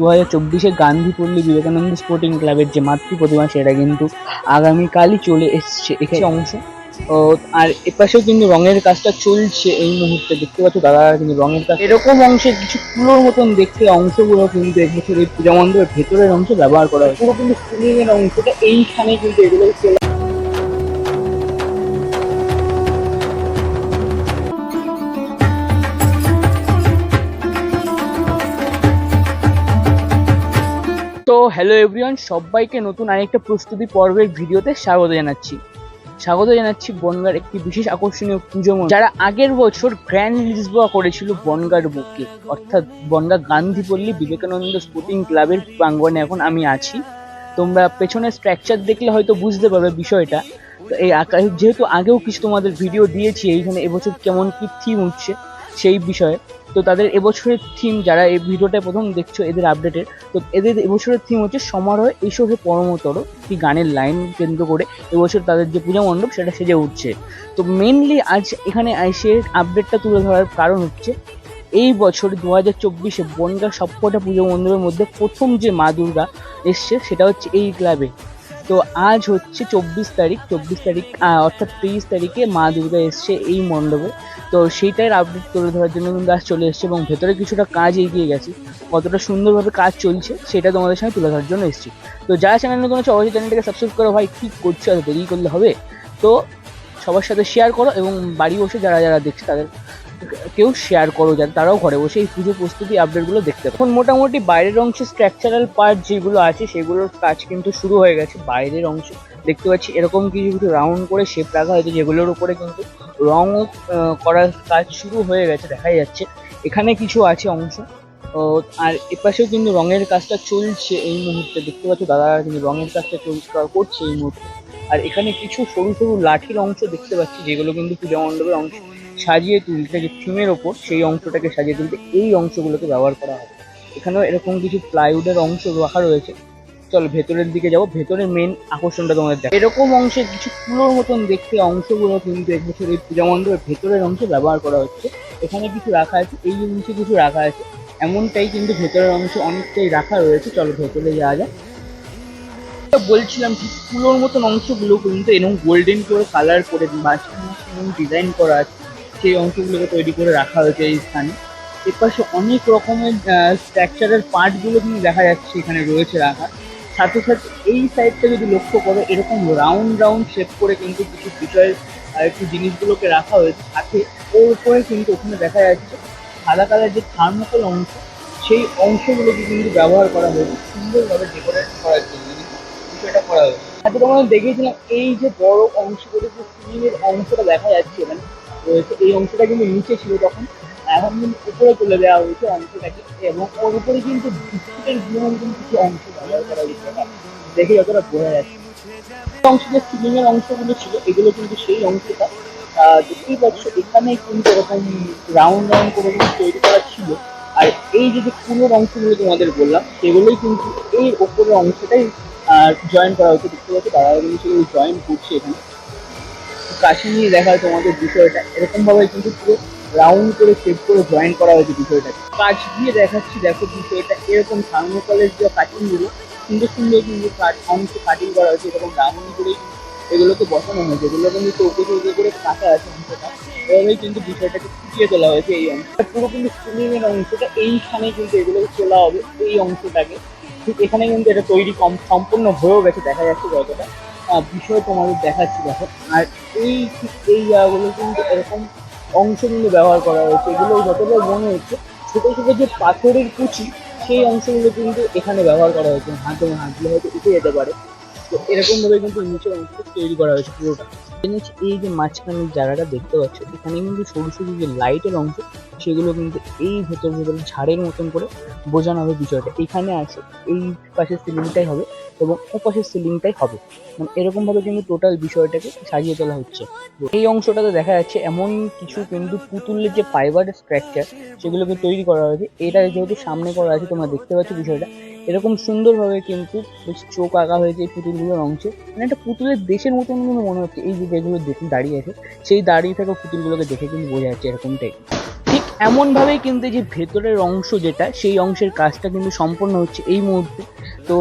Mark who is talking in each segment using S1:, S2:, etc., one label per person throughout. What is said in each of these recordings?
S1: দু হাজার চব্বিশে গান্ধী গান্ধীপল্লী বিবেকানন্দ স্পোর্টিং ক্লাবের যে মাতৃ প্রতিমা সেটা কিন্তু আগামীকালই চলে এসছে। এখানে অংশ। আর এপাশেও কিন্তু রঙের কাজটা চলছে এই মুহূর্তে। দেখতে পাচ্ছ দাদা কিন্তু রঙের কাজ এরকম অংশে কিছু কুলোর মতন দেখতে অংশগুলো কিন্তু এবছর এই পূজা মণ্ডপের ভেতরের অংশ ব্যবহার করা হয় পুরো কিন্তু এর অংশটা এইখানে কিন্তু এগুলো চলে হ্যালো এভরিওয়ান সবাইকে নতুন আরেকটা প্রস্তুতি পর্বের ভিডিওতে স্বাগত জানাচ্ছি। স্বাগত জানাচ্ছি বনগার একটি বিশেষ আকর্ষণীয় পুজো যারা আগের বছর গ্র্যান্ড লিসবোয়া করেছিল বনগার বুকে, অর্থাৎ বনগা গান্ধীপল্লী বিবেকানন্দ স্পোর্টিং ক্লাবের প্রাঙ্গণে এখন আমি আছি। তোমরা পেছনের স্ট্রাকচার দেখলে হয়তো বুঝতে পারবে বিষয়টা। তো এই যেহেতু আগেও কিছু তোমাদের ভিডিও দিয়েছি, এইখানে এবছর কেমন কি থিম উঠছে সেই বিষয়ে। তো তাদের এবছরের থিম যারা এই ভিডিওটা প্রথম দেখছ, এদের আপডেটের তো এদের এবছরের থিম হচ্ছে সমারোহ এসো হে পরমতর একটি গানের লাইন কেন্দ্র করে এবছর তাদের যে পূজা মণ্ডপ, সেটা সেজে উঠছে। তো মেনলি আজ এখানে এসে আপডেটটা তুলে ধরার কারণ হচ্ছে, এই বছর দু হাজার চব্বিশে বনগাঁ সবকটা পুজো মণ্ডপের মধ্যে প্রথম যে মা দুর্গা এসছে, সেটা হচ্ছে এই ক্লাবে তো আজ হচ্ছে চব্বিশ তারিখ চব্বিশ তারিখ অর্থাৎ তেইশ তারিখে মা দুর্গা এসছে এই মণ্ডপে। তো সেইটার আপডেট তুলে ধরার জন্য কিন্তু আজ চলে এসছে এবং ভেতরে কিছুটা কাজ এগিয়ে গেছে। কতটা সুন্দরভাবে কাজ চলছে সেটা তোমাদের সঙ্গে তুলে ধরার জন্য এসেছি। তো যারা চ্যানেল নতুন আছে, অবশ্যই চ্যানেলটাকে সাবস্ক্রাইব করো ভাই, কী করছ, এত দেরি করলে হবে? তো সবার সাথে শেয়ার করো এবং বাড়ি বসে যারা যারা দেখছে তাদের কেউ শেয়ার করো যাতে তারাও ঘরে বসে এই পুজো প্রস্তুতি আপডেটগুলো দেখতে পাবে। এখন মোটামুটি বাইরের অংশে স্ট্রাকচারাল পার্ট যেগুলো আছে, সেগুলোর কাজ কিন্তু শুরু হয়ে গেছে। বাইরের অংশ দেখতে পাচ্ছি এরকম কিছু কিছু রাউন্ড করে শেপ রাখা হয়েছে, যেগুলোর উপরে কিন্তু রঙও করার কাজ শুরু হয়ে গেছে, দেখাই যাচ্ছে। এখানে কিছু আছে অংশ। আর এপাশেও কিন্তু রঙের কাজটা চলছে এই মুহূর্তে। দেখতে পাচ্ছ দাদারা কিন্তু রঙের কাজটা চলছে করছে এই মুহূর্তে। আর এখানে কিছু সরু সরু লাঠির অংশ দেখতে পাচ্ছি, যেগুলো কিন্তু পূজা মণ্ডপের অংশ। সাজিয়ে তুলতে, যে থিমের ওপর সেই অংশটাকে সাজিয়ে তুলতে এই অংশগুলোকে ব্যবহার করা হবে। এখানেও এরকম কিছু প্লাইউডের অংশ রাখা রয়েছে। চল, ভেতরের দিকে যাব। ভেতরের মেন আকর্ষণটা তোমাদের দেখো এরকম অংশে কিছু কুলোর মতন দেখতে অংশগুলো কিন্তু এবছর এই পূজা মণ্ডপের ভেতরের অংশে ব্যবহার করা হচ্ছে। এখানে কিছু রাখা আছে, এই অংশে কিছু রাখা আছে। এমনটাই কিন্তু ভেতরের অংশে অনেকটাই রাখা রয়েছে। চলো, ভেতরে যাওয়া যায় বলছিলাম ঠিক কুলোর মতন অংশগুলো কিন্তু এরকম গোল্ডেন করে কালার করে মাঝখানে ডিজাইন করা আছে। সেই অংশগুলোকে তৈরি করে রাখা হয়েছে এই স্থানে। এপাশে অনেক রকমের স্ট্রাকচারের পার্টগুলো কিন্তু দেখা যাচ্ছে এখানে রয়েছে রাখা। সাথে সাথে এই সাইডটা যদি লক্ষ্য করো, এরকম রাউন্ড রাউন্ড শেপ করে কিন্তু কিছু বিষয়ের একটু জিনিসগুলোকে রাখা হয়েছে। সাথে ওর উপরে কিন্তু ওখানে দেখা যাচ্ছে সাদা কালার যে থার্মোকল অংশ, সেই অংশগুলোকে কিন্তু ব্যবহার করা হয়েছে সুন্দরভাবে ডেকোরেট করার জন্য। বিষয়টা করা হয়েছে। আজকে তোমাদের দেখিয়েছিলাম, এই যে বড় অংশগুলো যে সিলিংয়ের অংশটা দেখা যাচ্ছে রয়েছে এই অংশটা কিন্তু নিচে ছিল তখন। এখন কিন্তু উপরে তুলে দেওয়া হয়েছে অংশটাকে এবং ওর উপরে কিন্তু বিস্কুটেরগুলো কিন্তু কিছু অংশ ব্যবহার করা হয়েছে। দেখে যতটা বোঝা যাচ্ছে। অংশ যে সিলিং এর অংশগুলো ছিল, এগুলো কিন্তু সেই অংশটা। দেখতেই পাচ্ছ এখানে কিন্তু এরকম রাউন্ড রাউন্ড করে কিন্তু তৈরি করা ছিল। আর এই যে যে কুলোর অংশগুলো তোমাদের বললাম, সেগুলোই কিন্তু এই ওপরের অংশটাই জয়েন করা হয়েছে। দেখতে পাচ্ছ তারা কিন্তু সেগুলো জয়েন করছে এখানে। কাছে নিয়ে দেখা যায় তোমাদের বিষয়টা। এরকম ভাবে কিন্তু পুরো রাউন্ড করে সেট করে জয়েন করা হয়েছে বিষয়টাকে। কাজ দিয়ে দেখাচ্ছি, দেখো বিষয়টা এরকম থার্মোকলের যে কাটিংগুলো সুন্দর সুন্দর কিন্তু কাট অংশ কাটিং করা হয়েছে এরকম রাউন্ড করেই এগুলোকে বসানো হয়েছে। এগুলো কিন্তু চৌকো চৌকো করে কাটা আছে অংশটা এভাবেই কিন্তু বিষয়টাকে ফুটিয়ে তোলা হয়েছে এই অংশটা পুরো কিন্তু এর অংশটা এইখানে কিন্তু এগুলোকে তোলা হবে, এই অংশটাকে। ঠিক এখানে কিন্তু এটা তৈরি কম সম্পূর্ণ হয়েও গেছে, দেখা যাচ্ছে যতটা। বিষয় তোমাদের দেখাচ্ছি, দেখো। আর এই ঠিক এই জায়গাগুলো কিন্তু এরকম অংশ কিন্তু ব্যবহার করা হয়েছে। এগুলো যতটা মনে হচ্ছে, ছোটো ছোটো যে পাথরের কুচি, সেই অংশগুলো কিন্তু এখানে ব্যবহার করা হয়েছে। হাতে হাতগুলো হয়তো উঠে যেতে পারে। তো এরকমভাবে কিন্তু নিচের অংশটা তৈরি করা হয়েছে পুরোটা। এই যে মাঝখানের জায়গাটা দেখতে পাচ্ছ, এখানে কিন্তু সরু সরু যে লাইটের অংশ, সেগুলো কিন্তু এই ভেতর ভেতরে ঝাড়ের মতন করে বোঝানো হবে বিষয়টা। এখানে আছে, এই পাশের সিলিংটাই হবে। এবং ও পাশের সিলিংটাই হবে। মানে এরকম ভাবে কিন্তু টোটাল বিষয়টাকে সাজিয়ে তোলা হচ্ছে। এই অংশটাতে দেখা যাচ্ছে এমন কিছু কিন্তু পুতুলের যে ফাইবার স্ট্রাকচার সেগুলোকে তৈরি করা হয়েছে। এটা যেহেতু সামনে করা আছে, তোমরা দেখতে পাচ্ছ বিষয়টা। এরকম সুন্দরভাবে কিন্তু বেশ চোখ আঁকা হয়েছে এই পুতুলগুলোর অংশে। মানে একটা পুতুলের দেশের মতন কিন্তু মনে হচ্ছে। এই যে যেগুলো দাঁড়িয়ে আছে, সেই দাঁড়িয়ে থাকা পুতুলগুলোকে দেখে কিন্তু বোঝা যাচ্ছে এরকমটাই। এমনভাবেই কিন্তু যে ভেতরের অংশ যেটা, সেই অংশের কাজটা কিন্তু সম্পন্ন হচ্ছে এই মুহূর্তে। তো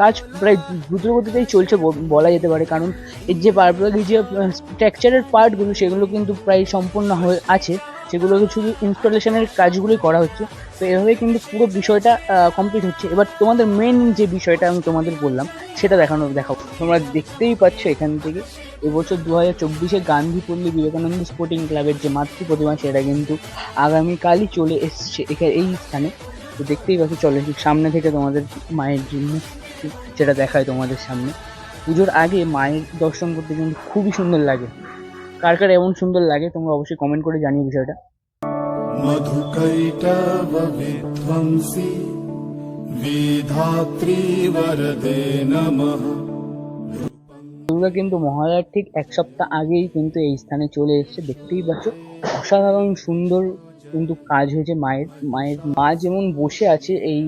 S1: কাজ প্রায় দ্রুতগতিতেই চলছে বলা যেতে পারে। কারণ এর যে পার্টগুলো যে স্ট্রাকচারের পার্টগুলো সেগুলো কিন্তু প্রায় সম্পূর্ণ হয়ে আছে। সেগুলোকে শুধু ইনস্টলেশনের কাজগুলোই করা হচ্ছে। তো এভাবে কিন্তু পুরো বিষয়টা কমপ্লিট হচ্ছে। এবার তোমাদের মেন যে বিষয়টা আমি তোমাদের বললাম, সেটা দেখানো দেখাবো তোমরা দেখতেই পাচ্ছ এখান থেকে এবছর দু হাজার চব্বিশে গান্ধীপল্লী বিবেকানন্দ স্পোর্টিং ক্লাবের যে মাতৃ প্রতিমা, সেটা কিন্তু আগামীকালই চলে এসছে এখানে এই স্থানে। তো দেখতেই পাচ্ছি, চলে সামনে থেকে তোমাদের মায়ের জন্য সেটা দেখায় তোমাদের সামনে। পুজোর আগে মায়ের দর্শন করতে কিন্তু খুবই সুন্দর লাগে। কার কার এমন সুন্দর লাগে, তোমরা অবশ্যই কমেন্ট করে জানিয়ে বিষয়টা।
S2: মধুকৈটব বিধাত্রী বরদে নমঃ।
S1: দুর্গা কিন্তু মহালয়ার ঠিক এক সপ্তাহ আগেই কিন্তু এই স্থানে চলে এসেছে। দেখতেই পাচ্ছ, অসাধারণ সুন্দর কিন্তু কাজ হয়েছে মায়ের মায়ের মা যেমন বসে আছে এই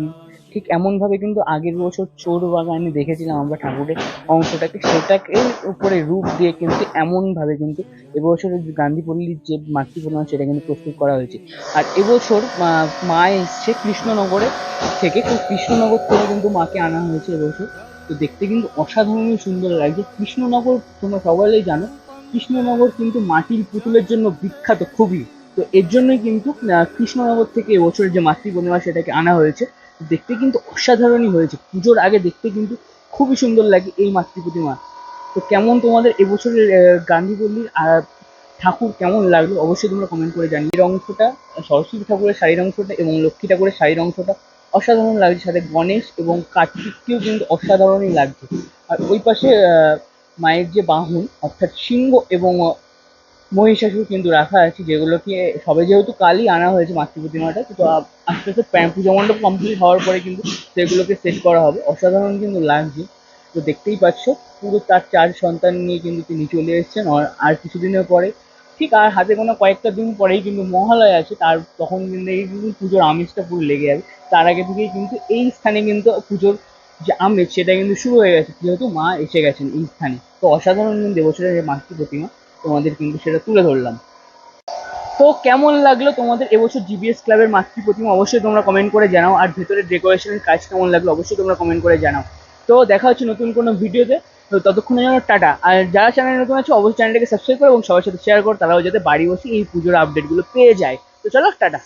S1: ঠিক এমনভাবে কিন্তু আগের বছর চোর বাগানে দেখেছিলাম আমরা ঠাকুরের অংশটাকে, সেটাকে উপরে রূপ দিয়ে কিন্তু এমনভাবে কিন্তু এবছরের যে গান্ধীপল্লীর যে মাতৃপ্রণাম সেটা কিন্তু প্রস্তুত করা হয়েছে। আর এবছর মা- এসছে কৃষ্ণনগরে থেকে কৃষ্ণনগর থেকে কিন্তু মাকে আনা হয়েছে এবছর। তো দেখতে কিন্তু অসাধারণই সুন্দর লাগছে। কৃষ্ণনগর তোমরা সবাই জানো, কৃষ্ণনগর কিন্তু মাটির পুতুলের জন্য বিখ্যাত খুবই। তো এর জন্যই কিন্তু কৃষ্ণনগর থেকে এবছরের যে মাতৃ পূর্ণিমা সেটাকে আনা হয়েছে, দেখতে কিন্তু অসাধারণই হয়েছে। পুজোর আগে দেখতে কিন্তু খুবই সুন্দর লাগে এই মাতৃ প্রতিমা তো কেমন তোমাদের এবছরের গান্ধীপল্লীর ঠাকুর কেমন লাগল? অবশ্যই তোমরা কমেন্ট করে জানিয়ে এর অংশটা, সরস্বতী ঠাকুরের শাড়ির অংশটা এবং লক্ষ্মী ঠাকুরের শাড়ির অংশটা অসাধারণ লাগছে সাথে গণেশ এবং কার্তিককেও কিন্তু অসাধারণই লাগছে। আর ওই পাশে মায়ের যে বাহন, অর্থাৎ সিংহ এবং মহিষাসুর কিন্তু রাখা আছে, যেগুলোকে সবে যেহেতু কালই আনা হয়েছে মাতৃ প্রতিমাটা তো আস্তে আস্তে পুজো মণ্ডপ কমপ্লিট হওয়ার পরে কিন্তু সেগুলোকে সেট করা হবে। অসাধারণ কিন্তু লাগছে। তো দেখতেই পাচ্ছ, পুরো তার চার সন্তান নিয়ে কিন্তু তিনি চলে এসেছেন। আর কিছুদিনের পরে ঠিক, আর হাতে কোনো কয়েকটা দিন পরেই কিন্তু মহালয় আছে, তার তখন এই কিন্তু পুজোর আমেজটা পুরো লেগে যাবে। তার আগে থেকেই কিন্তু এই স্থানে কিন্তু পুজোর যে আমেজ, সেটা কিন্তু শুরু হয়ে গেছে, যেহেতু মা এসে গেছেন এই স্থানে। তো অসাধারণ কিন্তু এবছরের যে মাতৃ প্রতিমা, তোমাদের কিন্তু সেটা তুলে ধরলাম। তো কেমন লাগল তোমাদের এবছর জিবিএস ক্লাবের মাতৃ প্রতিমা? অবশ্যই তোমরা কমেন্ট করে জানাও, আর ভেতরের ডেকোরেশনের কাজ কেমন লাগল অবশ্যই তোমরা কমেন্ট করে জানাও। তো দেখা হচ্ছে নতুন কোনো ভিডিওতে তো ততক্ষণে যেন টাটা। আর যারা চ্যানেলে নতুন আছে, অবশ্যই চ্যানেলটাকে সাবস্ক্রাইব করো এবং সবার সাথে শেয়ার করো, তারাও যাতে বাড়ি বসে এই পুজোর আপডেটগুলো পেয়ে যায়। তো চলো, টাটা।